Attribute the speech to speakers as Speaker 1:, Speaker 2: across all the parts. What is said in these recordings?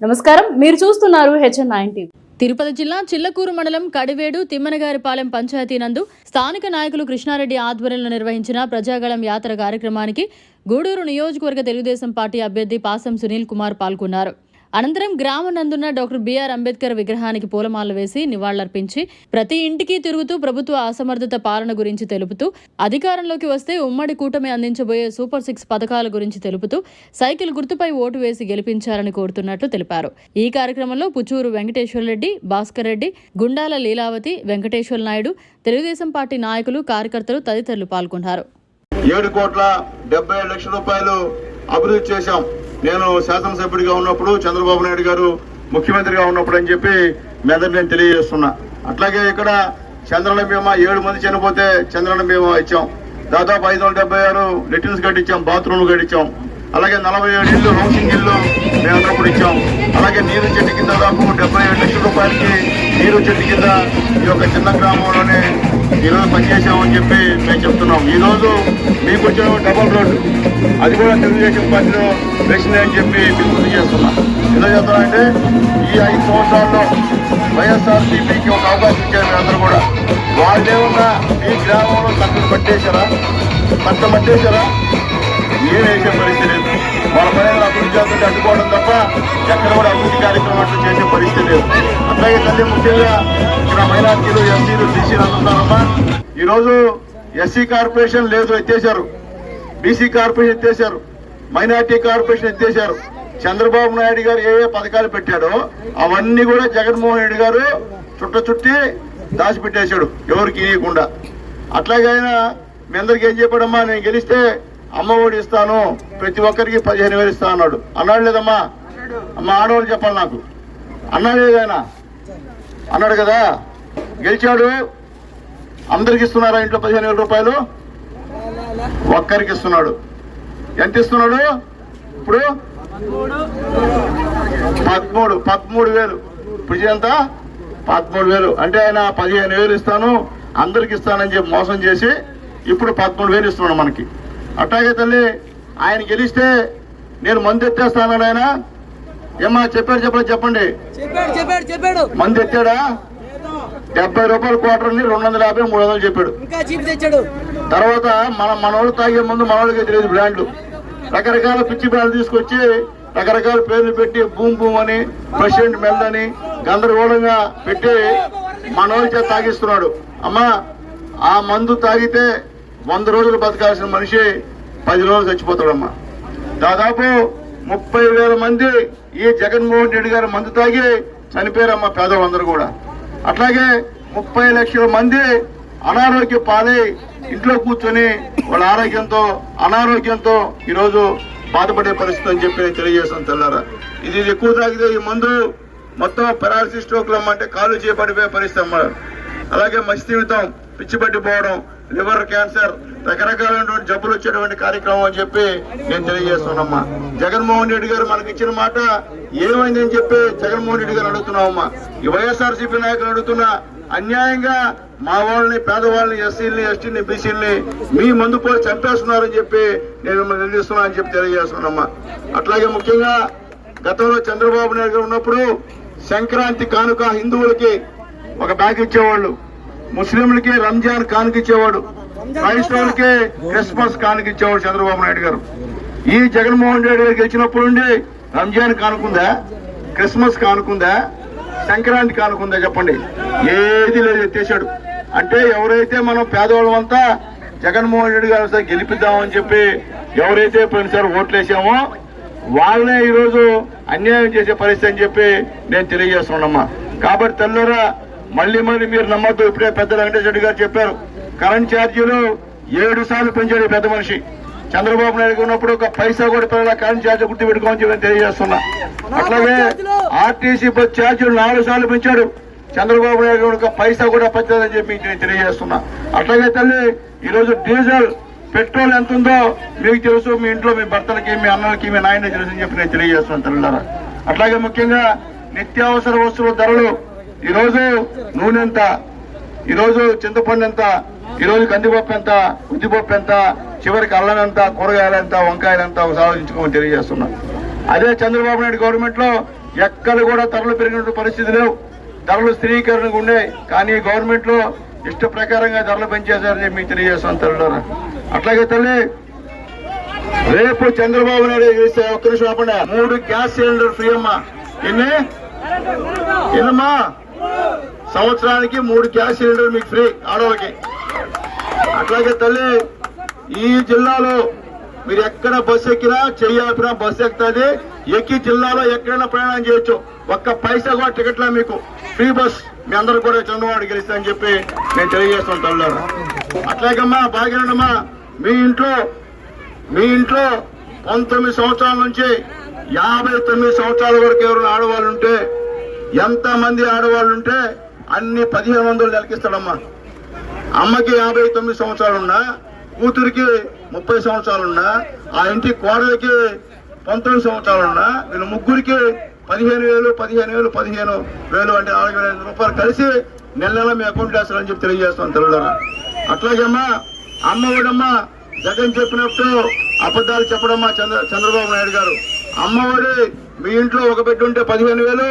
Speaker 1: నమస్కారం. మీరు చూస్తున్నారు హెచ్ఎన్ నైన్ టీవీ.
Speaker 2: తిరుపతి జిల్లా చిల్లకూరు మండలం కడివేడు తిమ్మనగారిపాలెం పంచాయతీ నందు స్థానిక నాయకులు కృష్ణారెడ్డి ఆధ్వర్యంలో నిర్వహించిన ప్రజాగళం యాత్ర కార్యక్రమానికి గూడూరు నియోజకవర్గ తెలుగుదేశం పార్టీ అభ్యర్థి పాసం సునీల్ కుమార్ పాల్గొన్నారు. అనంతరం గ్రామం నందున్న డాక్టర్ బిఆర్ అంబేద్కర్ విగ్రహానికి పూలమాల వేసి నివాళులర్పించి ప్రతి ఇంటికి తిరుగుతూ ప్రభుత్వ అసమర్థత పాలన గురించి తెలుపుతూ అధికారంలోకి వస్తే ఉమ్మడి కూటమి అందించబోయే సూపర్ సిక్స్ పథకాల గురించి తెలుపుతూ సైకిల్ గుర్తుపై ఓటు వేసి గెలిపించాలని కోరుతున్నట్లు తెలిపారు. ఈ కార్యక్రమంలో పుచ్చూరు వెంకటేశ్వర రెడ్డి భాస్కర్ రెడ్డి గుండాల లీలావతి వెంకటేశ్వర నాయుడు తెలుగుదేశం పార్టీ నాయకులు కార్యకర్తలు తదితరులు పాల్గొన్నారు.
Speaker 3: ఏడు కోట్ల డెబ్బై లక్షల రూపాయలు అభివృద్ధి చేశాం. నేను శాసనసభ్యుడిగా ఉన్నప్పుడు చంద్రబాబు నాయుడు గారు ముఖ్యమంత్రిగా ఉన్నప్పుడు అని చెప్పి మీ అందరు నేను తెలియజేస్తున్నా. అట్లాగే ఇక్కడ చంద్రన బీమా ఏడు మంది చనిపోతే చంద్రన బీమా ఇచ్చాం. దాదాపు ఐదు వందల డెబ్బై ఆరు లెట్రిన్స్ కట్టించాం బాత్రూమ్లు కట్టించాం అలాగే నలభై ఏడు ఇల్లు హౌసింగ్ ఇల్లు మేము అన్నప్పుడు ఇచ్చాం. అలాగే నీరు చెట్టు కింద దాదాపు డెబ్బై ఏడు లక్షల రూపాయలకి నీరు చెట్టు కింద ఈ యొక్క చిన్న గ్రామంలోనే ఈరోజు పనిచేసామని చెప్పి మేము చెప్తున్నాం. ఈ రోజు మీకు వచ్చిన డబల్ రోడ్డు అది కూడా తెలుగుదేశం పార్టీలో వేసింది అని చెప్పి మీకు గుర్తు చేస్తున్నా. ఎందుకు చెప్తున్నానంటే ఈ ఐదు సంవత్సరాల్లో వైఎస్ఆర్ సిపికి ఒక అవకాశం ఇచ్చారు అందరూ కూడా. వాళ్ళేమన్నా ఈ గ్రామంలో తక్కువ పట్టేశారా? తక్కువ పట్టేశారా? ఏం వేసే పరిస్థితి లేదు. వాళ్ళ పైన అభివృద్ధి చేస్తుంటే అడ్డుకోవడం తప్ప ఎక్కడ కూడా అభివృద్ధి కార్యక్రమాలు చేసే పరిస్థితి లేదు. అట్లాగే తల్లి ముఖ్యంగా ఇక్కడ మైనార్టీలు ఎస్సీలు బీసీలు అంటున్నారమ్మా ఈరోజు ఎస్సీ కార్పొరేషన్ లేదు ఎత్తేశారు. బీసీ కార్పొరేషన్ ఎత్తేశారు. మైనార్టీ కార్పొరేషన్ ఎత్తేశారు. చంద్రబాబు నాయుడు గారు ఏ ఏ పథకాలు పెట్టాడో అవన్నీ కూడా జగన్మోహన్ రెడ్డి గారు చుట్ట చుట్టి దాచిపెట్టేశాడు. ఎవరికి ఇవ్వకుండా అట్లాగే ఆయన మీ అందరికి ఏం చెప్పాడమ్మా? నేను గెలిస్తే అమ్మ ఒడి ఇస్తాను. ప్రతి ఒక్కరికి పదిహేను వేలు ఇస్తా అన్నాడు. అన్నాడు లేదమ్మా? అమ్మ ఆడవాళ్ళు చెప్పాలి నాకు. అన్నాడు లేదైనా అన్నాడు కదా? గెలిచాడు. అందరికి ఇస్తున్నారా ఇంట్లో పదిహేను వేల రూపాయలు? ఒక్కరికి ఇస్తున్నాడు. ఎంత ఇస్తున్నాడు? ఇప్పుడు? పదమూడు. పదమూడు వేలు. ఇప్పుడు ఎంత పదమూడు వేలు. అంటే ఆయన పదిహేను వేలు ఇస్తాను అందరికి ఇస్తానని చెప్పి మోసం చేసి ఇప్పుడు పదమూడు వేలు ఇస్తున్నాడు మనకి. అట్లాగే తల్లి ఆయన గెలిస్తే నేను మందు ఎత్తేస్తాను ఆయన? ఏమా చెప్పాడు చెప్పలేదు చెప్పండి.
Speaker 4: చెప్పాడు చెప్పాడు చెప్పాడు.
Speaker 3: మందు ఎత్తాడా? డెబ్బై రూపాయల క్వార్టర్ని రెండు వందల యాభై మూడు వందలు చెప్పాడు తర్వాత మన మనోళ్ళు తాగే ముందు మనోళ్ళకి తెలియదు బ్రాండ్లు. రకరకాల పిచ్చి బ్రాండ్లు తీసుకొచ్చి రకరకాల పేర్లు పెట్టి బూమ్ బూమ్ అని ప్రెసిడెంట్ మెల్ అని గందరగోళంగా పెట్టి మనోళ్ళ చేత తాగిస్తున్నాడు. అమ్మా ఆ మందు తాగితే వంద రోజులు బతకాల్సిన మనిషి పది రోజులు చచ్చిపోతాడమ్మా. దాదాపు ముప్పై వేల మంది ఈ జగన్మోహన్ రెడ్డి గారు మందు తాగి చనిపోయారమ్మా పేదవాళ్ళందరూ కూడా. అట్లాగే ముప్పై లక్షల మంది అనారోగ్య పాలై ఇంట్లో కూర్చొని వాళ్ళ ఆరోగ్యంతో అనారోగ్యంతో ఈరోజు బాధపడే పరిస్థితి అని చెప్పి నేను తెలియజేస్తాను తెల్లారా. ఇది ఎక్కువ తాగితే ఈ మందు మొత్తం పెరాలసిస్ స్ట్రోక్లు అమ్మంటే కాలు చేపడిపోయే పరిస్థితి అమ్మా. అలాగే మస్తిమితం జీవితం పిచ్చిపట్టిపోవడం లివర్ క్యాన్సర్ రకరకాలైనటువంటి జబ్బులు వచ్చేటువంటి కార్యక్రమం అని చెప్పి నేను తెలియజేస్తున్నామ్మా జగన్మోహన్ రెడ్డి గారు మనకి ఇచ్చిన మాట ఏమైందని చెప్పి జగన్మోహన్ రెడ్డి గారు అడుగుతున్నామమ్మా ఈ వైఎస్ఆర్సీపీ నాయకులు అడుగుతున్నా అన్యాయంగా మా వాళ్ళని పేదవాళ్ళని ఎస్సీలని ఎస్టీని బీసీలని మీ ముందు పోయి చంపేస్తున్నారని చెప్పి నేను మిమ్మల్ని నిలదీస్తున్నా అని చెప్పి తెలియజేస్తున్నామ్మా అట్లాగే ముఖ్యంగా గతంలో చంద్రబాబు నాయుడు గారు ఉన్నప్పుడు సంక్రాంతి కానుక హిందువులకి ఒక బ్యాగ్ ఇచ్చేవాళ్ళు. ముస్లింలకి రంజాన్ కానుకిచ్చేవాడు. క్రైస్తవులకే క్రైస్తవులకి క్రిస్మస్ కానుక ఇచ్చేవాడు చంద్రబాబు నాయుడు గారు. ఈ జగన్మోహన్ రెడ్డి గారు గెలిచినప్పుడు నుండి రంజాన్ కానుకుందా? క్రిస్మస్ కానుకుందా? సంక్రాంతి కానుకుందా చెప్పండి. ఏది లేదు ఎత్తేసాడు అంటే ఎవరైతే మనం పేదవాళ్ళం అంతా జగన్మోహన్ రెడ్డి గారు సార్ గెలిపిద్దామని చెప్పి ఎవరైతే పోయినసారి ఓట్లేసామో వాళ్ళనే ఈరోజు అన్యాయం చేసే పరిస్థితి అని చెప్పి నేను తెలియజేస్తున్నామ్మా కాబట్టి తెల్లరా మళ్ళీ మళ్ళీ మీరు నమ్మద్దు. ఇప్పుడే పెద్ద వెంకటేశ్వర రెడ్డి గారు చెప్పారు. కరెంట్ ఛార్జీలు ఏడు సార్లు పెంచాడు పెద్ద మనిషి. చంద్రబాబు నాయుడు ఉన్నప్పుడు ఒక పైసా కూడా పిల్లల కరెంట్ ఛార్జీ గుర్తు పెట్టుకోమని చెప్పి తెలియజేస్తున్నా. అట్లాగే ఆర్టీసీ బస్ ఛార్జీలు నాలుగు సార్లు పెంచాడు. చంద్రబాబు నాయుడు గారు ఒక పైసా కూడా పెంచదని చెప్పి నేను తెలియజేస్తున్నా. అట్లాగే తల్లి ఈరోజు డీజిల్ పెట్రోల్ ఎంత ఉందో మీకు తెలుసు. మీ ఇంట్లో మీ భర్తలకి మీ అన్నలకి మీ నాయన తెలుసు అని చెప్పి నేను తెలియజేస్తున్నాను తల్లిదారా అట్లాగే ముఖ్యంగా నిత్యావసర వస్తువుల ధరలు ఈరోజు నూనె ఎంత ఈరోజు చింతపండు ఎంత ఈరోజు కందిపప్పు ఎంత ఉద్దిపప్పు ఎంత చివరికి అల్లం ఎంత కూరగాయలు ఎంత వంకాయలు ఎంత ఒకసారి ఆలోచించుకోమని తెలియజేస్తున్నా. అదే చంద్రబాబు నాయుడు గవర్నమెంట్లో ఎక్కడ కూడా ధరలు పెరిగినటువంటి పరిస్థితి లేవు. ధరలు స్థిరీకరణకు ఉండే కానీ గవర్నమెంట్లో ఇష్ట ప్రకారంగా ధరలు పెంచేశారని చెప్పి మీకు తెలియజేస్తాను తల్లి అట్లాగే తల్లి రేపు చంద్రబాబు నాయుడు గెలిస్తే ఒక్క నిమిషం ఆపండి. మూడు గ్యాస్ సిలిండర్ ఫ్రీ అమ్మా. ఎన్ని? ఎన్నమ్మా? సంవత్సరానికి మూడు గ్యాస్ సిలిండర్ మీకు ఫ్రీ ఆడవాళ్ళకి. అట్లాగే తల్లి ఈ జిల్లాలో మీరు ఎక్కడ బస్సు ఎక్కినా చెయ్యాపినా బస్సు ఎక్కుతుంది. ఎక్కి జిల్లాలో ఎక్కడైనా ప్రయాణం చేయొచ్చు. ఒక్క పైసా కూడా టికెట్లా మీకు. ఫ్రీ బస్ మీ అందరూ కూడా చంద్రబాబు గెలిస్తా అని చెప్పి నేను తెలియజేస్తాను తల్లి. అట్లాగమ్మా బాగానమ్మా మీ ఇంట్లో మీ ఇంట్లో పంతొమ్మిది సంవత్సరాల నుంచి యాభై తొమ్మిది సంవత్సరాల వరకు ఎవరైనా ఆడవాళ్ళు ఉంటే ఎంత మంది ఆడవాళ్ళు ఉంటే అన్ని పదిహేను వందలు నెలకిస్తాడమ్మా. అమ్మకి యాభై తొమ్మిది సంవత్సరాలున్నా కూతురికి ముప్పై సంవత్సరాలున్నా ఆ ఇంటి కోడలికి పంతొమ్మిది సంవత్సరాలు వీళ్ళు ముగ్గురికి పదిహేను వేలు పదిహేను వేలు పదిహేను వేలు అంటే నాలుగు వేల ఐదు రూపాయలు కలిసి నెల నెల మీ అకౌంట్ వేస్తారని చెప్పి తెలియజేస్తాను తెలంగాణ అట్లాగే అమ్మా అమ్మ ఒడమ్మా జగన్ చెప్పినప్పుడు అబద్ధాలు చెప్పడమ్మా చంద్ర చంద్రబాబు నాయుడు గారు. అమ్మఒడి మీ ఇంట్లో ఒక బిడ్డ ఉంటే పదిహేను వేలు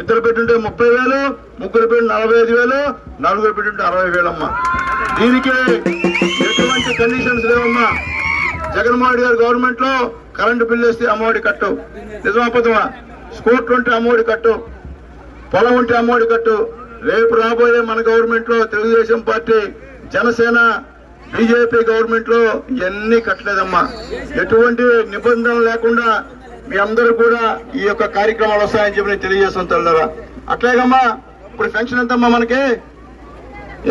Speaker 3: ఇద్దరు బిడ్డ ఉంటే ముప్పై వేలు ముగ్గురు బిడ్డ నలభై ఐదు వేలు నలుగురు బిడ్డ ఉంటే అరవై వేలమ్మా. దీనికి ఎటువంటి కండిషన్స్ లేవమ్మా. జగన్మోహన్ గారు గవర్నమెంట్లో కరెంటు బిల్లు వేస్తే అమ్మఒడి కట్టు. నిజమాపదమా స్కూటర్ ఉంటే అమ్మఒడి కట్టు. పొలం ఉంటే అమ్మఒడి కట్టు. రేపు రాబోయే మన గవర్నమెంట్లో తెలుగుదేశం పార్టీ జనసేన బీజేపీ గవర్నమెంట్లో ఇవన్నీ కట్టలేదమ్మా. ఎటువంటి నిబంధనలు లేకుండా మీ అందరూ కూడా ఈ యొక్క కార్యక్రమాలు వస్తాయని చెప్పి నేను తెలియజేస్తాను తల్లారా. అట్లాగమ్మా ఇప్పుడు పెన్షన్ ఎంతమ్మా మనకి?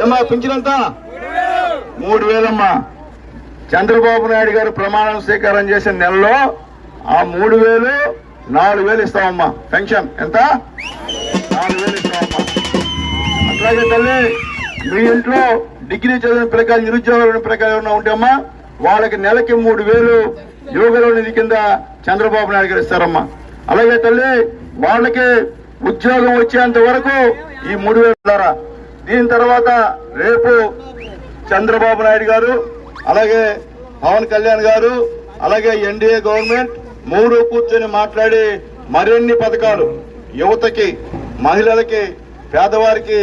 Speaker 3: ఏమా పెన్షన్ ఎంత? మూడు వేలమ్మా. చంద్రబాబు నాయుడు గారు ప్రమాణం స్వీకారం చేసిన నెలలో ఆ మూడు వేలు నాలుగు వేలు ఇస్తామమ్మా. పెన్షన్ ఎంత? నాలుగు వేలు ఇస్తామమ్మా. అట్లాగే తల్లి మీ ఇంట్లో డిగ్రీ చదివిన ప్రకారం నిరుద్యోగుల ప్రకారం ఏమైనా ఉంటే అమ్మా వాళ్ళకి నెలకి మూడు వేలు యువకుల నిధి కింద చంద్రబాబు నాయుడు గారు ఇస్తారమ్మా. అలాగే తల్లి వాళ్ళకి ఉద్యోగం వచ్చేంత వరకు ఈ మూడు వేల ఇస్తారా దీని తర్వాత రేపు చంద్రబాబు నాయుడు గారు అలాగే పవన్ కళ్యాణ్ గారు అలాగే ఎన్డీఏ గవర్నమెంట్ మూడు కూర్చొని మాట్లాడి మరిన్ని పథకాలు. యువతకి మహిళలకి పేదవారికి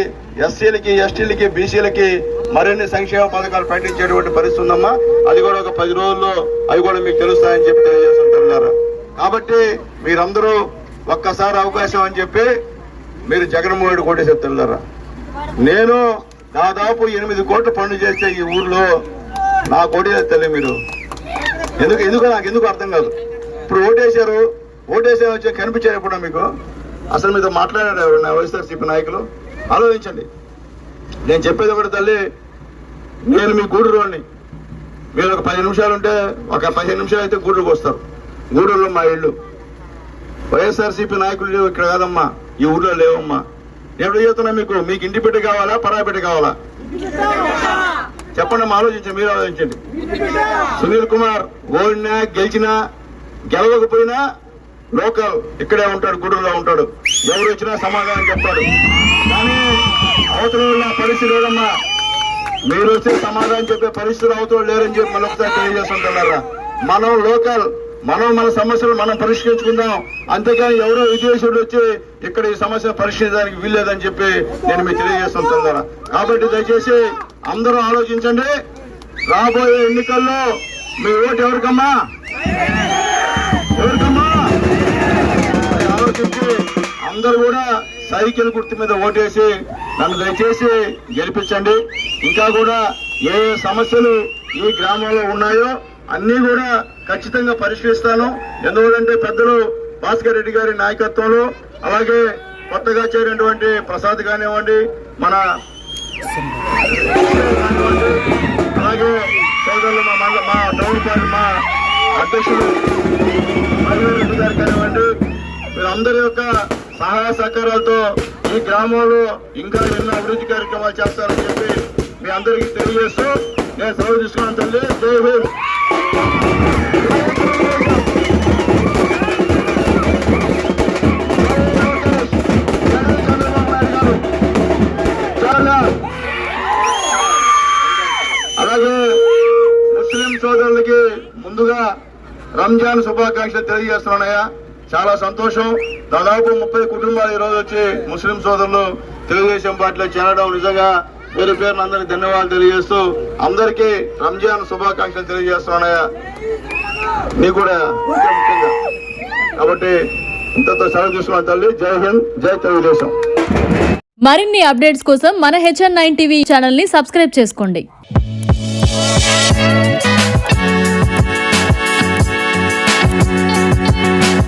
Speaker 3: ఎస్సీలకి ఎస్టీలకి బీసీలకి మరిన్ని సంక్షేమ పథకాలు ప్రకటించేటువంటి పరిస్థితి ఉందమ్మా. అది కూడా ఒక పది రోజుల్లో అవి కూడా మీకు తెలుస్తాయని చెప్పి తెలియజేస్తుంటున్నారు కాబట్టి మీరందరూ ఒక్కసారి అవకాశం అని చెప్పి మీరు జగన్మోహన్ రెడ్డి కోటేసి చెప్తున్నారా. నేను దాదాపు ఎనిమిది కోట్ల పనులు చేస్తే ఈ ఊర్లో నా కోటి తెలియదు మీరు. ఎందుకు ఎందుకు నాకు ఎందుకు అర్థం కాదు. ఇప్పుడు ఓటేశారు ఓటేసే వచ్చి కనిపించారు ఎప్పుడో మీకు? అసలు మీతో మాట్లాడారు ఎవరు వైఎస్ఆర్సీపీ నాయకులు? ఆలోచించండి. నేను చెప్పేది ఒకటి తల్లి నేను మీ గూడూరుని మీరు ఒక పది నిమిషాలు ఉంటే ఒక పదిహేను నిమిషాలు అయితే గూడూరుకు వస్తారు. గూడూరులో మా ఇల్లు. వైఎస్ఆర్సీపీ నాయకులు ఇక్కడ కాదమ్మా. ఈ ఊర్లో లేవమ్మా. నేను చెప్తున్నా మీకు? మీకు ఇంటి బిడ్డ కావాలా పరాయి బిడ్డ కావాలా? చెప్పండి ఆలోచించండి మీరు ఆలోచించండి. సునీల్ కుమార్ ఓడినా గెలిచినా గెలవకపోయినా లోకల్ ఇక్కడే ఉంటాడు గూడూరులో ఉంటాడు. ఎవరు వచ్చినా సమాధానం చెప్తాడు. కానీ అవతల పరిస్థితి లేదమ్మా. మీరు వచ్చే సమాధానం చెప్పే పరిస్థితులు అవతల లేరని చెప్పి మళ్ళీ ఒకసారి తెలియజేస్తుంటున్నారా? మనం లోకల్ మనం మన సమస్యలు మనం పరిష్కరించుకుందాం. అంతేకాని ఎవరో విదేశీయుడు వచ్చి ఇక్కడ ఈ సమస్య పరిష్కరించడానికి వీల్లేదని చెప్పి నేను మీకు తెలియజేస్తుంటున్నారా? కాబట్టి దయచేసి అందరూ ఆలోచించండి. రాబోయే ఎన్నికల్లో మీ ఓటు ఎవరికమ్మా? ఎవరికమ్మా? ఆలోచించి అందరూ కూడా సైకిల్ గుర్తు మీద ఓటేసి నన్ను దయచేసి గెలిపించండి. ఇంకా కూడా ఏ ఏ సమస్యలు ఈ గ్రామంలో ఉన్నాయో అన్నీ కూడా ఖచ్చితంగా పరిష్కరిస్తాను. ఎందుకంటే పెద్దలు భాస్కర్ రెడ్డి గారి నాయకత్వంలో అలాగే కొత్తగా చేరినటువంటి ప్రసాద్ కానివ్వండి మన అలాగే సోదరులు మా మండల మా టౌన్ పార్టీ మా అధ్యక్షులు రెడ్డి గారు కానివ్వండి వీరందరి యొక్క సహాయ సహకారాలతో ఈ గ్రామంలో ఇంకా ఎన్నో అభివృద్ధి కార్యక్రమాలు చేస్తారని చెప్పి మీ అందరికీ తెలియజేస్తూ నేను సెలవు తీసుకున్నాను తల్లి. జై అలాగే ముస్లిం సోదరులకి ముందుగా రంజాన్ శుభాకాంక్షలు తెలియజేస్తున్నాయా చాలా సంతోషం. దాదాపు ముప్పై కుటుంబాలు ఈ రోజు వచ్చి ముస్లిం సోదరులు తెలుగుదేశం పార్టీలో చేరడం నిజంగా పేరు పేరున అందరికి ధన్యవాదాలు తెలియజేస్తూ అందరికీ రంజాన్ శుభాకాంక్షలు తెలియజేస్తున్నాయా నీకు కూడా ముఖ్యంగా కాబట్టి ఇంతతో సెలవు తీసుకున్న తల్లి జై హింద్ జై తెలుగుదేశం.
Speaker 2: మరిన్ని అప్డేట్స్ కోసం మన హెచ్ఎన్ నైన్ టీవీ ఛానల్ని సబ్స్క్రైబ్ చేసుకోండి.